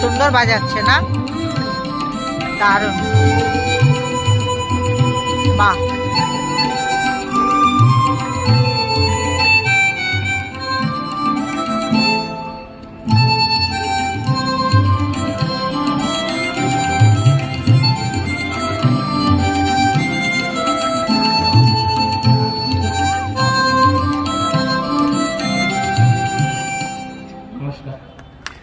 সুন্দর বাজাচ্ছে না? দারুণ। বাহ।